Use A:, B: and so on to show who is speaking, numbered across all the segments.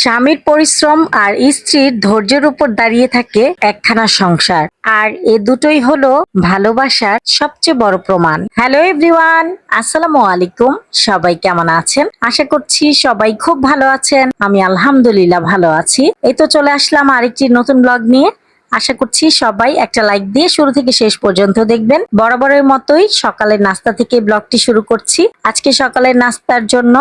A: স্বামীর পরিশ্রম আর স্ত্রীর ধৈর্যের উপর দাঁড়িয়ে থাকে একখানা সংসার। আর এ দুটোই হলো ভালোবাসার সবচেয়ে বড় প্রমাণ। হ্যালো এভরিওয়ান, আসসালামু আলাইকুম। সবাই কেমন আছেন? আশা করছি সবাই খুব ভালো আছেন। আমি আলহামদুলিল্লাহ ভালো আছি। এই তো চলে আসলাম আরেকটি নতুন ব্লগ নিয়ে। আশা করছি সবাই একটা লাইক দিয়ে শুরু থেকে শেষ পর্যন্ত দেখবেন। বরাবরের মতোই সকালের নাস্তা থেকে ব্লগটি শুরু করছি। আজকে সকালের নাস্তার জন্য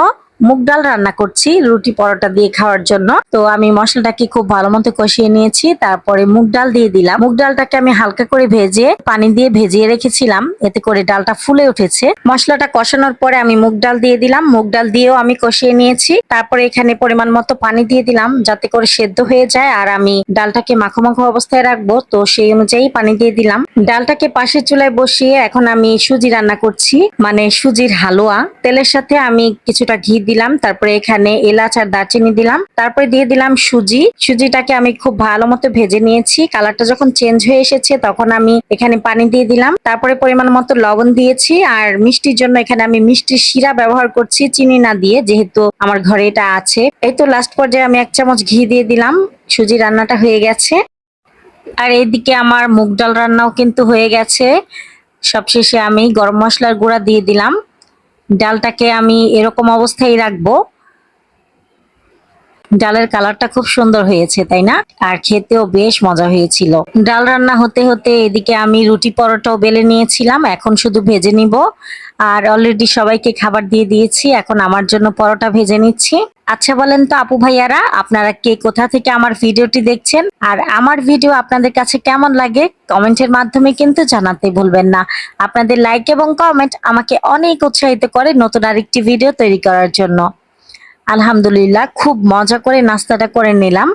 A: মুগ ডাল রান্না করছি, রুটি পরোটা দিয়ে খাওয়ার জন্য। তো আমি মশলাটাকে খুব ভালো মতো কষিয়ে নিয়েছি, তারপরে মুগ ডাল দিয়ে দিলাম। মুগ ডালটাকে আমি হালকা করে ভেজে, পানি দিয়ে ভেজিয়ে রেখেছিলাম, এতে করে ডালটা ফুলে উঠেছে। মশলাটা কষানোর পরে আমি মুগ ডাল দিয়ে দিলাম। মুগ ডাল দিয়েও আমি কষিয়ে নিয়েছি। তারপরে এখানে পরিমাণ মতো পানি দিয়ে দিলাম, যাতে করে সেদ্ধ হয়ে যায়, আর আমি ডালটাকে মাখো মাখো অবস্থায় রাখব। তো সেই অনুযায়ী পানি দিয়ে দিলাম। ডালটাকে পাশের চুলায় বসিয়ে এখন আমি সুজি রান্না করছি মানে সুজির হালুয়া। তেলের সাথে আমি কিছুটা ঘি দিলাম, তারপরে এখানে এলাচ আর দারচিনি দিলাম, তারপরে দিয়ে দিলাম সুজি। সুজিটাকে আমি খুব ভালো মতো ভেজে নিয়েছি। কালারটা যখন চেঞ্জ হয়ে এসেছে, তখন আমি এখানে পানি দিয়ে দিলাম। তারপরে পরিমাণ মতো লবণ দিয়েছি, আর মিষ্টির জন্য এখানে আমি মিষ্টির শিরা ব্যবহার করছি, চিনি না দিয়ে, যেহেতু আমার ঘরে এটা আছে। এই তো লাস্ট পর্যায়ে আমি এক চামচ ঘি দিয়ে দিলাম। সুজি রান্নাটা হয়ে গেছে। আর এইদিকে আমার মুগ ডাল রান্নাও কিন্তু হয়ে গেছে। সবশেষে আমি গরম মশলার গুঁড়া দিয়ে দিলাম। ডালটাকে আমি এরকম অবস্থায় রাখব। ডালের কালারটা খুব সুন্দর হয়েছে, তাই না? আর খেতেও বেশ মজা হয়েছিল। ডাল রান্না হতে হতে এদিকে আমি রুটি পরোটাও বেলে নিয়েছিলাম, এখন শুধু ভেজে নিব। আর অলরেডি সবাইকে খাবার দিয়ে দিয়েছি, এখন আমার জন্য পরোটা ভেজে নিচ্ছি। আচ্ছা বলেন তো আপু ভাইয়ারা, আপনারা কে কোথা থেকে আমার ভিডিওটি দেখছেন? আর আমার ভিডিও আপনাদের কাছে কেমন লাগে? কমেন্টের মাধ্যমে কিন্তু জানাতে ভুলবেন না। আপনাদের লাইক এবং কমেন্ট আমাকে অনেক উৎসাহিত করে নতুন আরেকটি ভিডিও তৈরি করার জন্য। আলহামদুলিল্লাহ, খুব মজা করে নাস্তাটা করে নিলাম।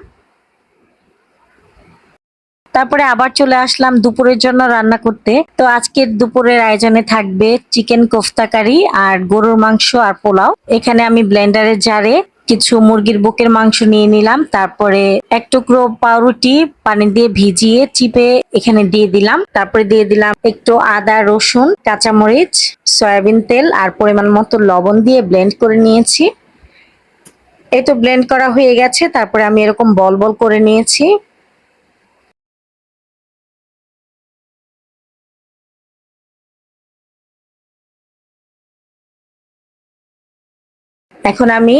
A: তারপরে আবার চলে আসলাম দুপুরের জন্য রান্না করতে। তো আজকের দুপুরের আয়োজনে থাকবে চিকেন কোফতা কারি আর গরুর মাংস আর পোলাও। এখানে আমি ব্লেন্ডারের জারে কিছু মুরগির বুকের মাংস নিয়ে নিলাম। তারপরে এক টুকরো পাউরুটি পানি দিয়ে ভিজিয়ে চিপে এখানে দিয়ে দিলাম। তারপরে দিয়ে দিলাম একটু আদা, রসুন, কাঁচামরিচ, সয়াবিন তেল আর পরিমাণ মতো লবণ দিয়ে ব্লেন্ড করে নিয়েছি। এই তো ব্লেন্ড করা হয়ে গেছে, তারপরে আমি এরকম বল বল করে নিয়েছি। এখন আমি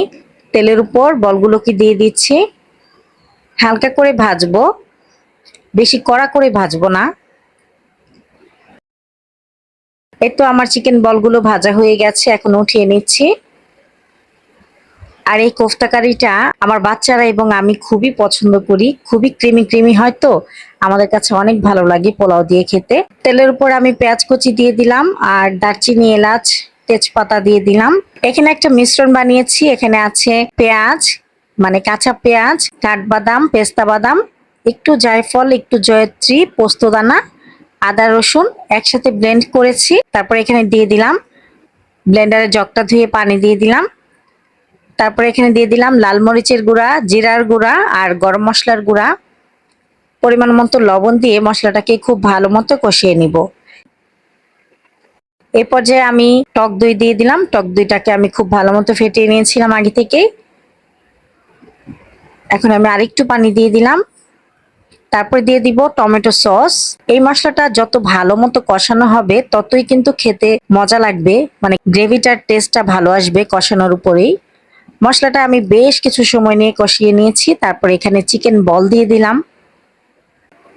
A: তেলের উপর বলগুলোকে দিয়ে দিচ্ছি। হালকা করে ভাজবো। বেশি কড়া করে ভাজবো না। এই তো আমার চিকেন বলগুলো ভাজা হয়ে গেছে, এখন উঠিয়ে নিচ্ছি। আর এই কোফতা কারিটা আমার বাচ্চারা এবং আমি খুবই পছন্দ করি। খুবই ক্রিমি ক্রিমি হয় তো। আমাদের কাছে অনেক ভালো লাগে পোলাও দিয়ে খেতে। তেলের উপর আমি পেঁয়াজ কুচি দিয়ে দিলাম আর দারচিনি, এলাচ, তেজপাতা দিয়ে দিলাম। এখানে একটা মিশ্রণ বানিয়েছি। এখানে আছে পেঁয়াজ মানে কাঁচা পেঁয়াজ, কাঠবাদাম, পেস্তা বাদাম, একটু জায়ফল, একটু জয়ত্রী, পোস্তদানা, আদা রসুন একসাথে ব্লেন্ড করেছি। তারপর এখানে দিয়ে দিলাম ব্লেন্ডারের জগটা ধুয়ে পানি দিয়ে দিলাম। তারপরে এখানে দিয়ে দিলাম লাল মরিচের গুঁড়া, জিরার গুঁড়া আর গরম মশলার গুঁড়া। পরিমাণ মতো লবণ দিয়ে মশলাটাকে খুব ভালো মতো কষিয়ে নিব। এই পর্যায়ে আমি টক দই দিয়ে দিলাম। টক দইটাকে আমি খুব ভালো মতো ফেটিয়ে নিয়েছিলাম আগে থেকেই এখন আমি আরেকটু পানি দিয়ে দিলাম। তারপরে দিয়ে দিব টমেটো সস। এই মশলাটা যত ভালো মতো কষানো হবে, ততই কিন্তু খেতে মজা লাগবে। মানে গ্রেভিটার টেস্টটা ভালো আসবে কষানোর উপরেই। মশলাটা আমি বেশ কিছু সময় নিয়ে কষিয়ে নিয়েছি। তারপর এখানে চিকেন বল দিয়ে দিলাম।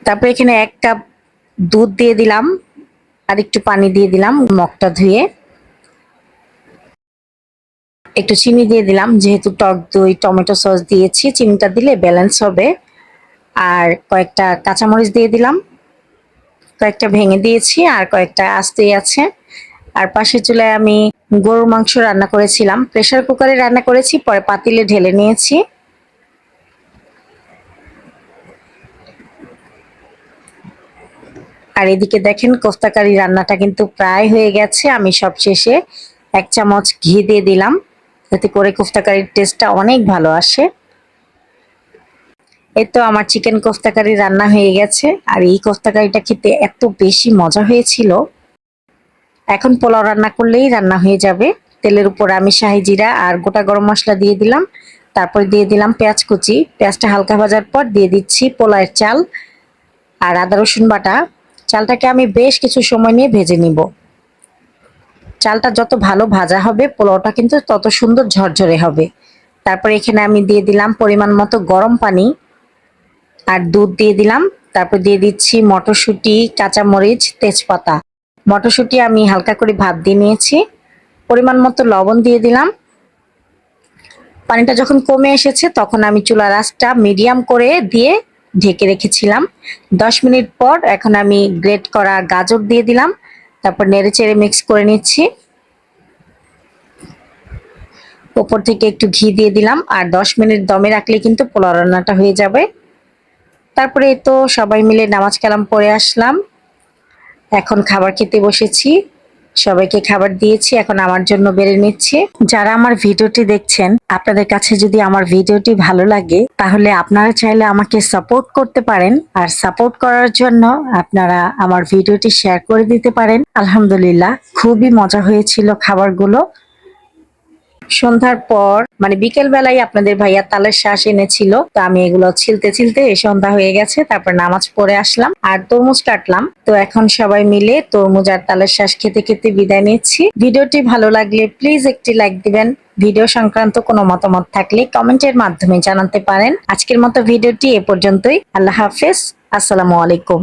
A: তারপর এখানে এক কাপ দুধ দিয়ে দিলাম। আর একটু পানি দিয়ে দিলাম মগটা ধুয়ে। একটু চিনি দিয়ে দিলাম, যেহেতু টক দই, টমেটো সস দিয়েছি, চিনিটা দিলে ব্যালেন্স হবে। আর কয়েকটা কাঁচামরিচ দিয়ে দিলাম। কয়েকটা ভেঙে দিয়েছি, আর কয়েকটা আস্তেই আছে। আর পাশে চুলায় আমি গরুর মাংস রান্না করেছিলাম। প্রেশার কুকারে রান্না করেছি, পরে পাতিলে ঢেলে নিয়েছি। আর এদিকে দেখেন, কোফতাকারি রান্নাটা কিন্তু প্রায় হয়ে গেছে। আমি সব শেষে এক চামচ ঘি দিয়ে দিলাম, যাতে করে কোফতাকারির টেস্টটা অনেক ভালো আসে। এই তো আমার চিকেন কোফতাকারি রান্না হয়ে গেছে। আর এই কোফতাকারিটা খেতে এত বেশি মজা হয়েছিল। এখন পোলাও রান্না করলেই রান্না হয়ে যাবে। তেলের উপর আমি শাহি জিরা আর গোটা গরম মশলা দিয়ে দিলাম। তারপর দিয়ে দিলাম পেঁয়াজ কুচি। পেঁয়াজটা হালকা ভাজার পর দিয়ে দিচ্ছি পোলায়ের চাল আর আদা, রসুন বাটা। চালটাকে আমি বেশ কিছু সময় নিয়ে ভেজে নিব। চালটা যত ভালো ভাজা হবে, পোলাওটা কিন্তু তত সুন্দর ঝরঝরে হবে। তারপর এখানে আমি দিয়ে দিলাম পরিমাণ মতো গরম পানি আর দুধ দিয়ে দিলাম। তারপর দিয়ে দিচ্ছি মটরশুঁটি, কাঁচামরিচ, তেজপাতা। মটরশুঁটি আমি হালকা করে ভাত দিয়ে নিয়েছি। পরিমাণ মতো লবণ দিয়ে দিলাম। পানিটা যখন কমে এসেছে, তখন আমি চুলা আঁচটা মিডিয়াম করে দিয়ে ঢেকে রেখেছিলাম। দশ মিনিট পর এখন আমি গ্রেট করা গাজর দিয়ে দিলাম। তারপর নেড়ে চেড়ে মিক্স করে নিচ্ছি। ওপর থেকে একটু ঘি দিয়ে দিলাম। আর দশ মিনিট দমে রাখলে কিন্তু পোলাও রান্নাটা হয়ে যাবে। তারপরে তো সবাই মিলে নামাজ কালাম পড়ে আসলাম। এখন খাবার খেতে বসেছি। সবাইকে খাবার দিয়েছি, এখন আমার জন্য বেড়ে নিচ্ছে। যারা আমার ভিডিওটি দেখছেন, আপনাদের কাছে যদি আমার ভিডিওটি ভালো লাগে, তাহলে আপনারা চাইলে আমাকে সাপোর্ট করতে পারেন। আর সাপোর্ট করার জন্য আপনারা আমার ভিডিওটি শেয়ার করে দিতে পারেন। আলহামদুলিল্লাহ, খুবই মজা হয়েছিল খাবারগুলো। সন্ধ্যার পর মানে বিকেল বেলায় আপনাদের ভাইয়া তালের শ্বাস এনেছিল, তো আমি এগুলো ছিলতে ছিলতে সন্ধ্যা হয়ে গেছে, তারপর নামাজ পড়ে আসলাম আর তরমুজ কাটলাম। তো এখন সবাই মিলে তরমুজ আর তালের শ্বাস খেতে খেতে বিদায় নিচ্ছি। ভিডিওটি ভালো লাগলে প্লিজ একটি লাইক দিবেন। ভিডিও সংক্রান্ত কোনো মতামত থাকলে কমেন্টের মাধ্যমে জানাতে পারেন। আজকের মতো ভিডিওটি এ পর্যন্তই। আল্লাহ হাফেজ। আসসালামু আলাইকুম।